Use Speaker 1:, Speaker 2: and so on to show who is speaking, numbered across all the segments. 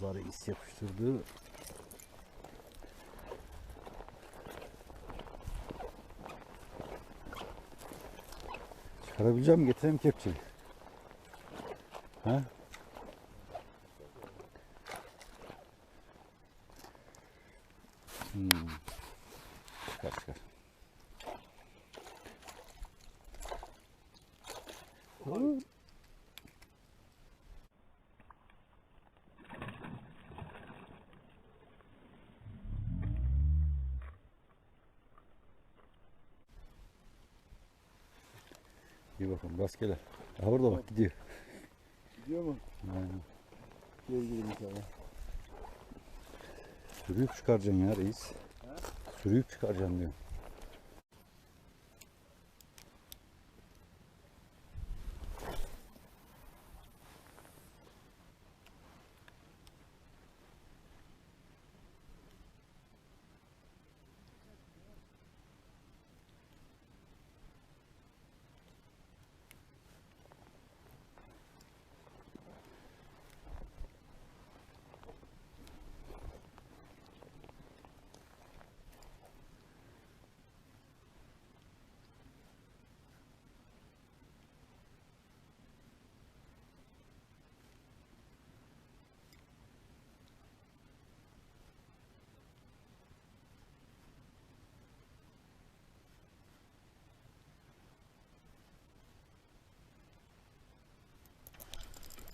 Speaker 1: zarı is yapıştırdı. Çıkarabileceğim? Getireyim kepçeyi. Ha? Hmm. Çıkar çıkar. Oo. Rastgele. Ha orada bak gidiyor.
Speaker 2: Gidiyor mu?
Speaker 1: Aynen.
Speaker 2: Geri gidelim inşallah.
Speaker 1: Sürüyüp çıkaracaksın ya reis. Sürüyüp çıkaracaksın diyor.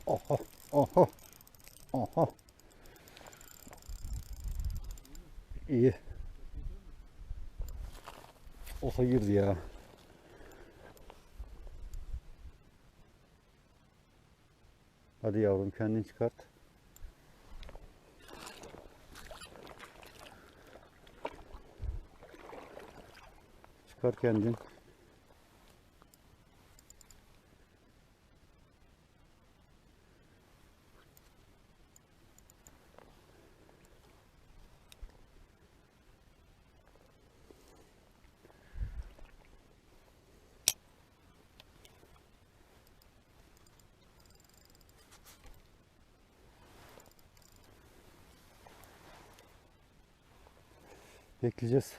Speaker 1: Oha, oha, oha. İyi. Oha girdi ya. Hadi yavrum kendin çıkart. Çıkar kendin. just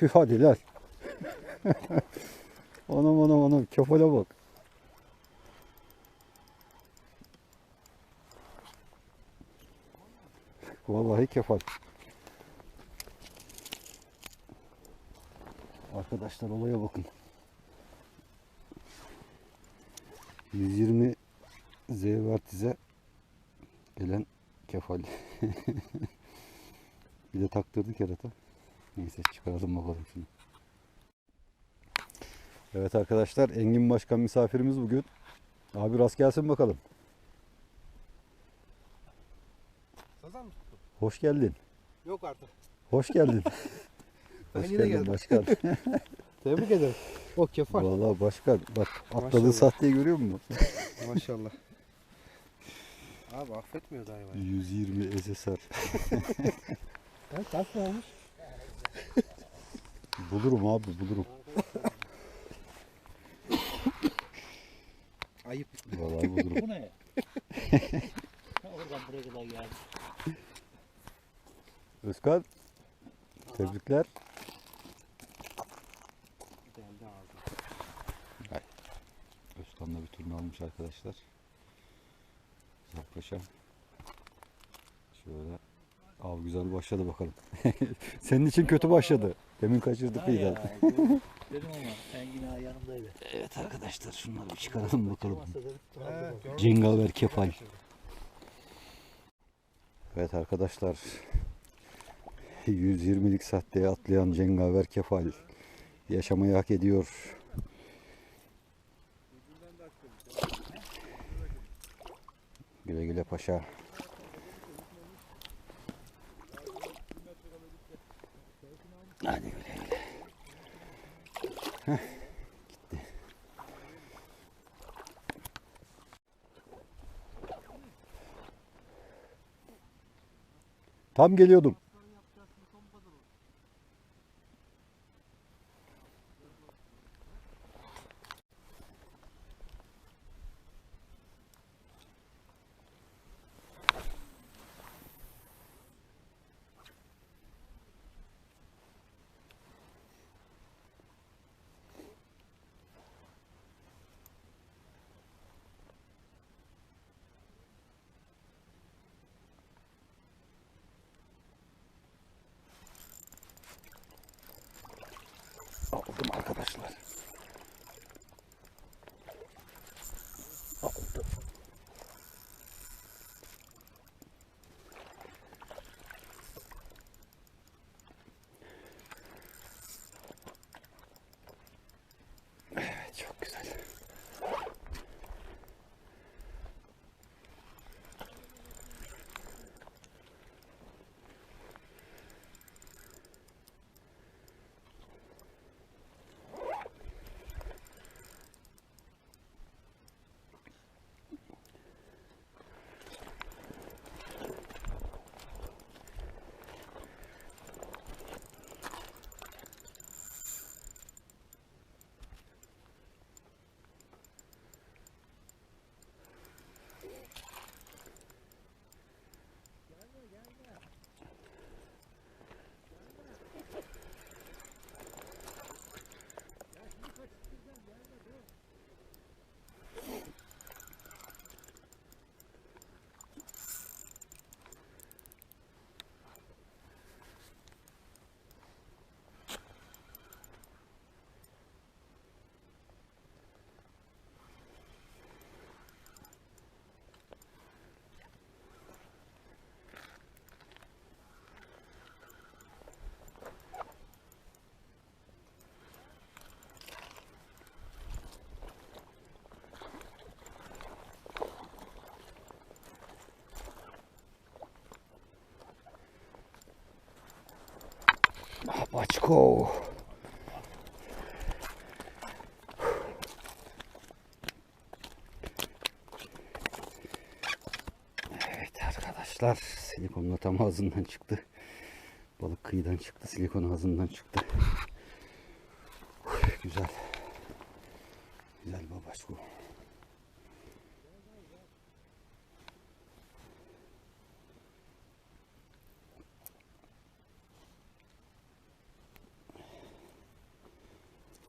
Speaker 1: Şu hadi lan. anam anam anam kefale bak. Vallahi kefal. Arkadaşlar olaya bakın. 120 zeyvertize gelen kefal. bir de taktırdı kerata. Neyse çıkaralım bakalım şimdi. Evet arkadaşlar Engin Başkan misafirimiz bugün. Abi rast gelsin bakalım.
Speaker 2: Sazan mı tuttun?
Speaker 1: Hoş geldin.
Speaker 2: Yok artık.
Speaker 1: Hoş geldin.
Speaker 2: Ben
Speaker 1: Hoş
Speaker 2: yine
Speaker 1: geldin
Speaker 2: geldim.
Speaker 1: başkan.
Speaker 2: Tebrik ederim. O kefal.
Speaker 1: Vallahi başkan bak atladığı
Speaker 2: Maşallah.
Speaker 1: sahteyi görüyor musun?
Speaker 2: Maşallah. Abi affetmiyor da hayvan.
Speaker 1: 120 SSR.
Speaker 2: Ha, kaç olmuş?
Speaker 1: Bulurum abi bulurum.
Speaker 2: Ayıp.
Speaker 1: Vallahi bulurum.
Speaker 3: Bu ne? Oradan buraya kadar geldi.
Speaker 1: Özkan tebrikler.
Speaker 2: Geldi ağzına.
Speaker 1: Özkan'la bir turnu almış arkadaşlar. Zapraşa. Şöyle. Av güzel başladı bakalım. Senin için kötü başladı. Demin kaçırdık geldi.
Speaker 3: bu- Dedim ama ağa yanımdaydı.
Speaker 1: Evet arkadaşlar şunları bir çıkaralım bakalım. Cengaver kefal. Evet arkadaşlar. 120'lik sahteye atlayan cengaver kefal yaşamayı hak ediyor. Güle güle paşa. Tam geliyordum. Baçko. Evet arkadaşlar silikonla tam ağzından çıktı. Balık kıyıdan çıktı silikon ağzından çıktı. Güzel. Güzel babaçko.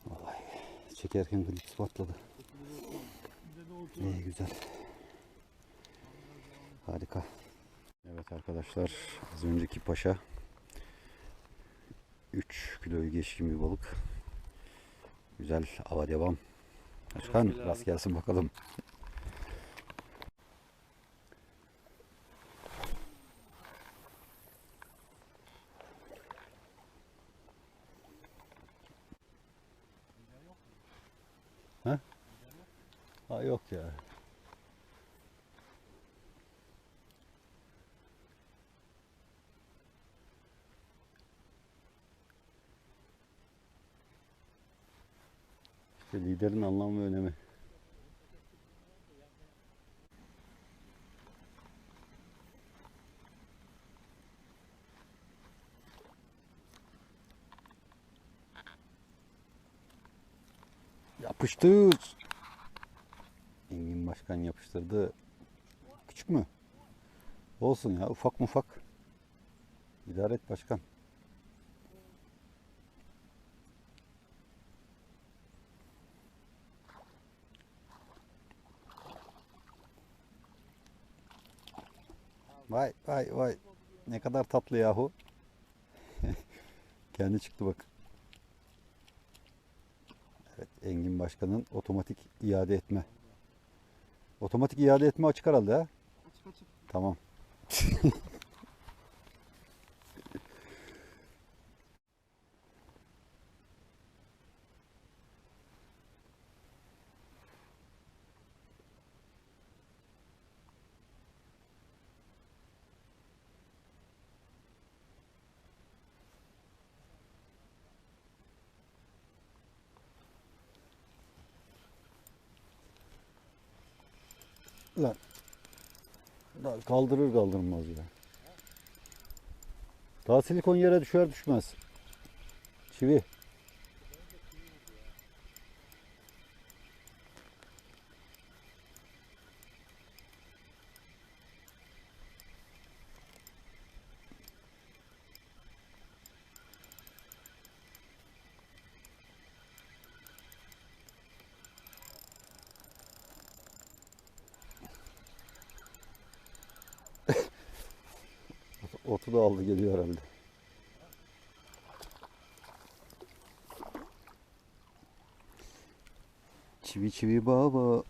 Speaker 1: Vallahi çekerken klips patladı. İyi güzel. Harika. Evet arkadaşlar az önceki paşa 3 kiloyu geçkin bir balık. Güzel ava devam. Başkan rast gelsin bakalım. Ha? Yok ya. İşte liderin anlam ve önemi. Yapıştır. Başkan yapıştırdı. Küçük mü? Olsun ya ufak mufak. İdare et başkan. Vay vay vay. Ne kadar tatlı yahu. Kendi çıktı bak. Evet Engin Başkan'ın otomatik iade etme. Otomatik iade etme açık herhalde ha.
Speaker 2: Açık açık.
Speaker 1: Tamam. Lan. Kaldırır kaldırmaz ya. Daha silikon yere düşer düşmez. Çivi. Otu da aldı geliyor herhalde. Çivi çivi baba.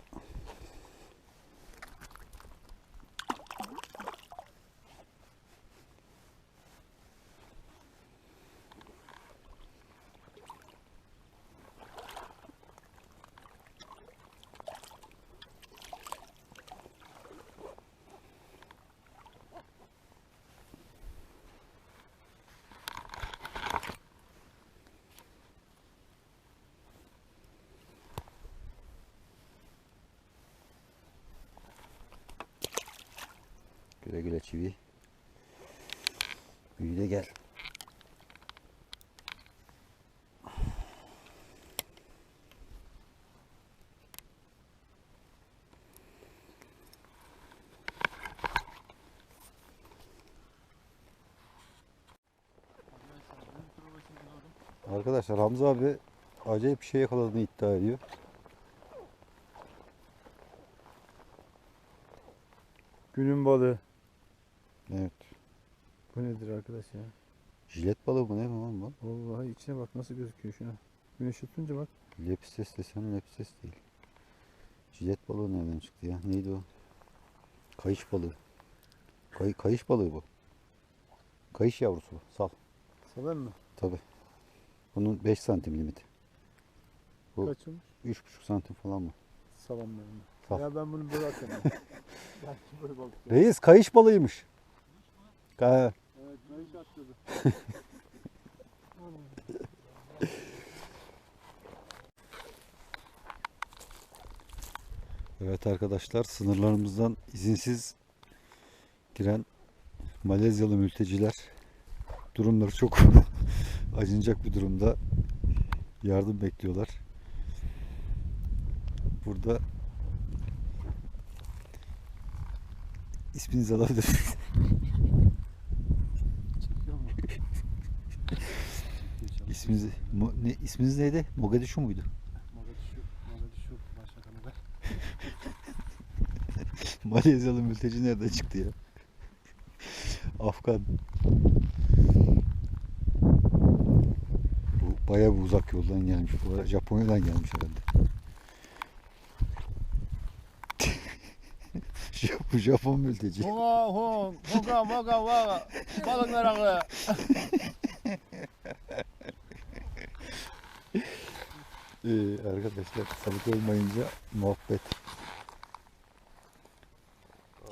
Speaker 1: Güle güle çivi. Büyü de gel. Arkadaşlar Hamza abi acayip bir şey yakaladığını iddia ediyor.
Speaker 4: Günün balığı. Bu nedir arkadaş ya?
Speaker 1: Jilet balığı bu ne lan bu?
Speaker 4: Vallahi içine bak nasıl gözüküyor şuna. Güneş tutunca bak.
Speaker 1: Lepstes desem lepstes değil. Jilet balığı nereden çıktı ya? Neydi o? Kayış balığı. Kay, kayış balığı bu. Kayış yavrusu bu. Sal.
Speaker 4: Salam mı?
Speaker 1: Tabi. Bunun 5 santim limiti. Bu-
Speaker 4: Kaçılmış.
Speaker 1: 3,5 santim falan mı?
Speaker 4: Salamlarını.
Speaker 1: Sal.
Speaker 4: Ya ben bunu ya.
Speaker 1: Reis kayış balığıymış. Ka
Speaker 4: Evet,
Speaker 1: arkadaşlar sınırlarımızdan izinsiz giren Malezyalı mülteciler durumları çok acınacak bir durumda yardım bekliyorlar. Burada isminizi alabilir İsminiz, Mo- ne, isminiz neydi? Mogadishu muydu?
Speaker 2: Mogadishu, Mogadishu başbakanı da.
Speaker 1: Malezyalı mülteci nereden çıktı ya? Afgan. Bu bayağı bir uzak yoldan gelmiş. Bu Japonya'dan gelmiş herhalde. Japon, Japon mülteci.
Speaker 4: Hoga hong, hoga moga vaga. Balık meraklı.
Speaker 1: Ee, arkadaşlar balık olmayınca muhabbet.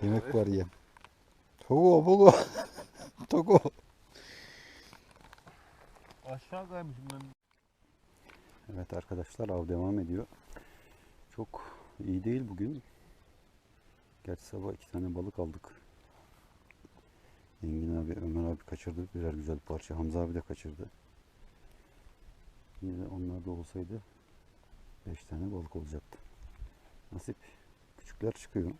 Speaker 1: Yemek var ya. Togo, Togo. Togo.
Speaker 4: Aşağı kaymışım ben.
Speaker 1: Evet arkadaşlar av devam ediyor. Çok iyi değil bugün. Gerçi sabah iki tane balık aldık. Engin abi, Ömer abi kaçırdı birer güzel parça. Hamza abi de kaçırdı. Yine onlar da olsaydı beş tane balık olacaktı. Nasip. Küçükler çıkıyor.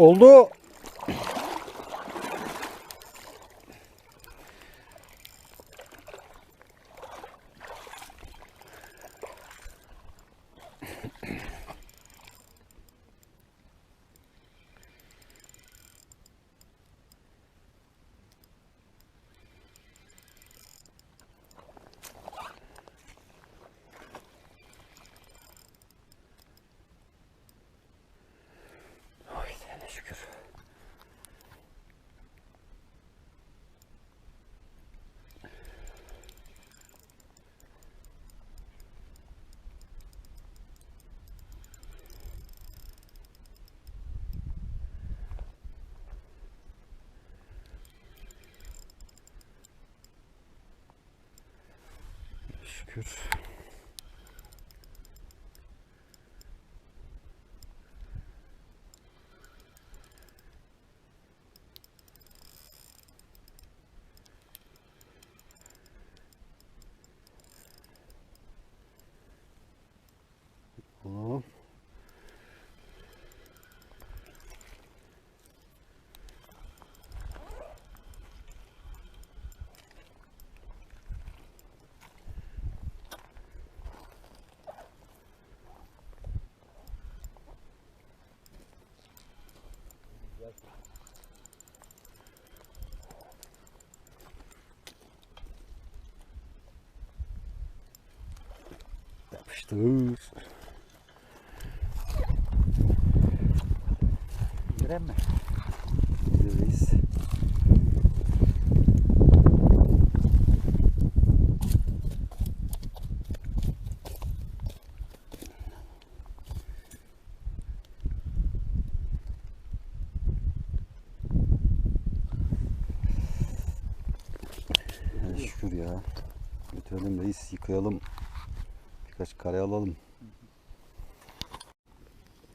Speaker 1: Oldu. Şükür. Yapıştır.
Speaker 3: Giren mi?
Speaker 1: Reis. Ya şükür ya. Götürelim reis yıkayalım. Birkaç kare alalım.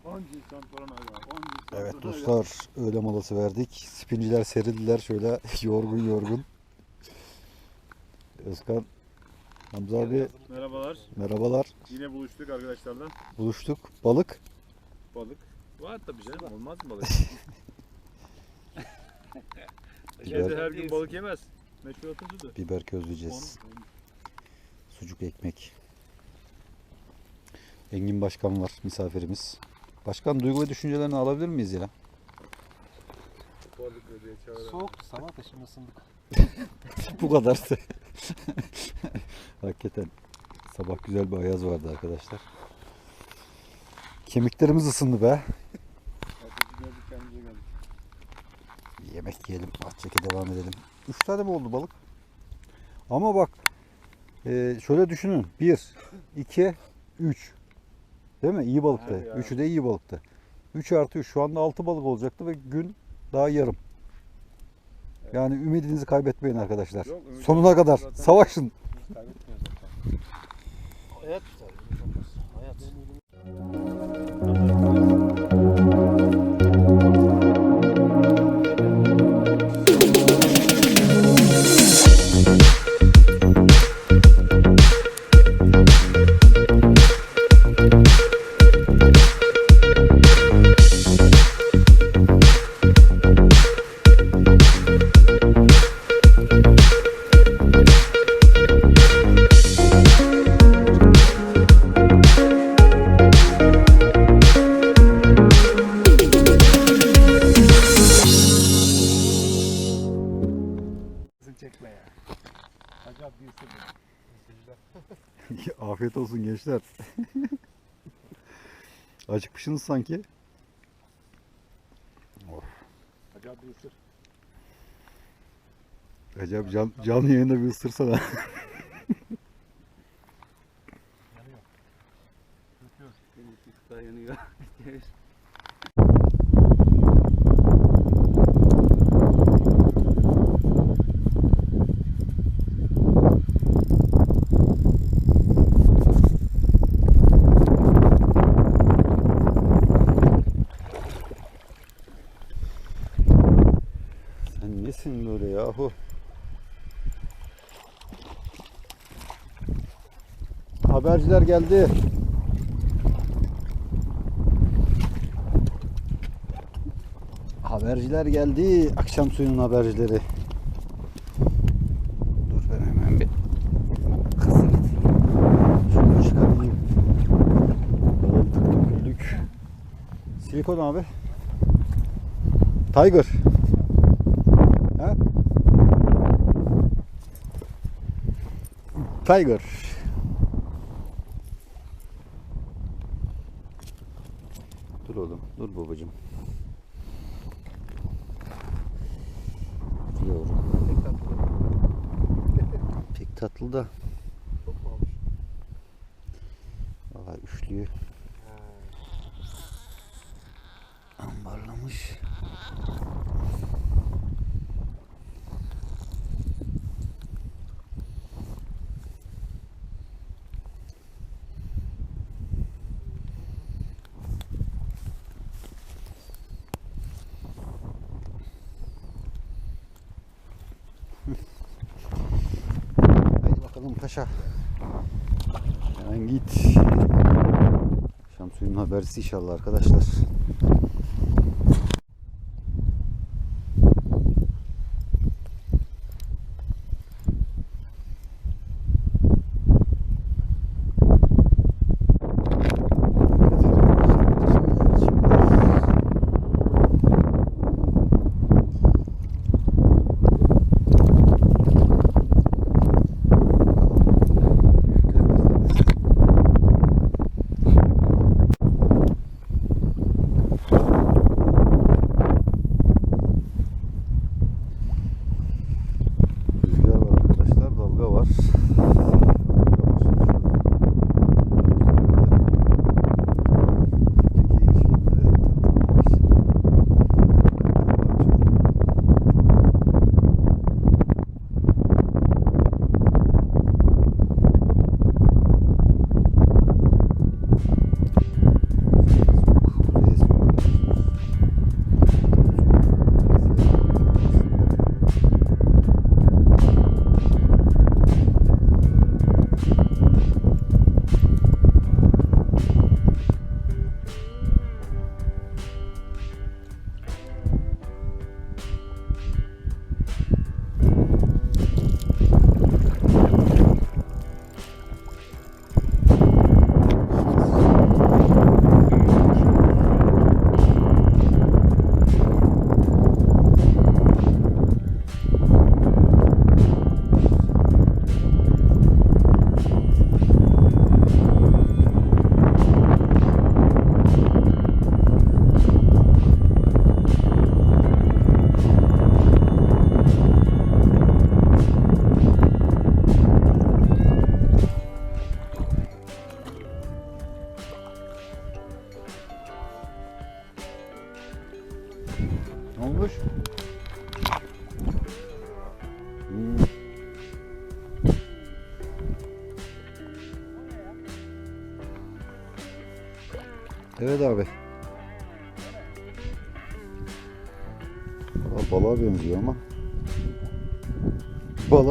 Speaker 4: 10 cinsten sonra ya. 10 cinsten
Speaker 1: Evet
Speaker 4: sonra
Speaker 1: dostlar öğle molası verdik. Spinciler serildiler şöyle yorgun yorgun. Özkan Hamza abi
Speaker 4: Merhabalar.
Speaker 1: merhabalar.
Speaker 4: Yine buluştuk arkadaşlarla.
Speaker 1: Buluştuk. Balık.
Speaker 4: Balık. Var tabii canım. Olmaz mı balık? Kedi her gün balık yemez. Meşhur atasıdır.
Speaker 1: biber közleyeceğiz. Sucuk ekmek. Engin Başkan var misafirimiz. Başkan duygu ve düşüncelerini alabilir miyiz ya?
Speaker 2: Soğuktu sabah da şimdi ısındık.
Speaker 1: Bu kadar. Hakikaten sabah güzel bir ayaz vardı arkadaşlar. Kemiklerimiz ısındı be. Yemek yiyelim. Bahçeke devam edelim. Üç tane mi oldu balık? Ama bak e, şöyle düşünün. Bir, iki, üç. Değil mi? İyi balıktı.
Speaker 4: Evet ya.
Speaker 1: Üçü de iyi balıktı. 3 artı 3. Şu anda 6 balık olacaktı ve gün daha yarım. Yani ümidinizi kaybetmeyin arkadaşlar.
Speaker 4: Yok,
Speaker 1: Sonuna kadar
Speaker 4: Zaten-
Speaker 1: savaşın.
Speaker 2: Biz kaybetmiyoruz zaten.
Speaker 3: Hayat tutar. Hayat.
Speaker 1: Acıkmışsınız sanki.
Speaker 2: Acaba bir ısır.
Speaker 1: Acaba can, canlı yayında bir ısırsana.
Speaker 2: Yanıyor.
Speaker 3: Dayanıyor.
Speaker 1: Sen Haberciler geldi. Haberciler geldi. Akşam suyunun habercileri. Dur ben hemen bir kızı getireyim. Şunu çıkarayım. Döküldük. Silikon abi. Tiger. Ha? Tiger. Dur oğlum, dur babacığım. Yavrum. Pek tatlı da.
Speaker 2: Çok mu olmuş?
Speaker 1: Valla üçlüyü ambarlamış. Haydi bakalım paşa. Hemen git. Akşam suyunun habercisi inşallah arkadaşlar.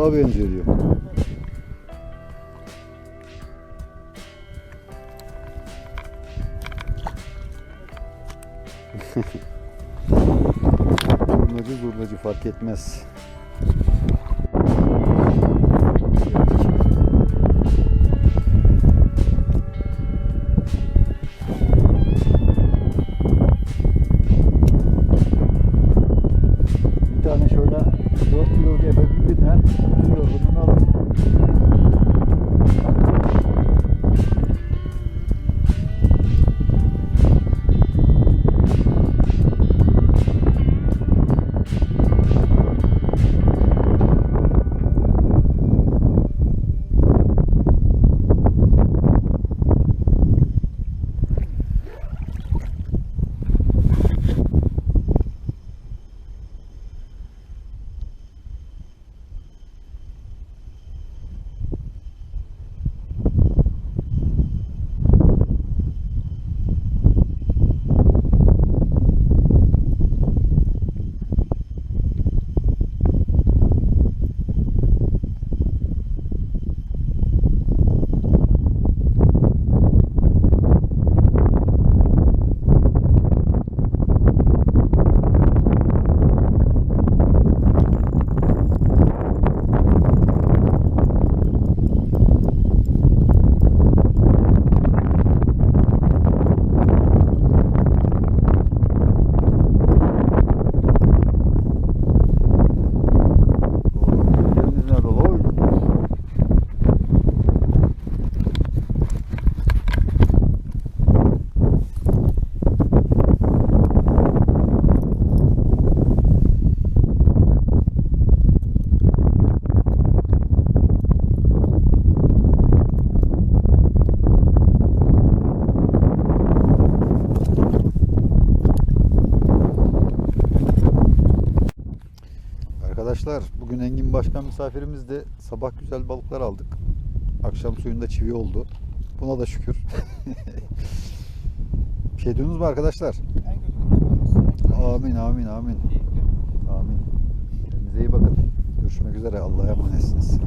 Speaker 1: Balığa benziyor diyor. Zurnacı zurnacı fark etmez. Engin Başkan misafirimizdi. Sabah güzel balıklar aldık. Akşam suyunda çivi oldu. Buna da şükür. Bir şey diyorsunuz mu arkadaşlar? Amin amin amin. Amin. Kendinize iyi bakın. Görüşmek üzere. Allah'a emanetsiniz.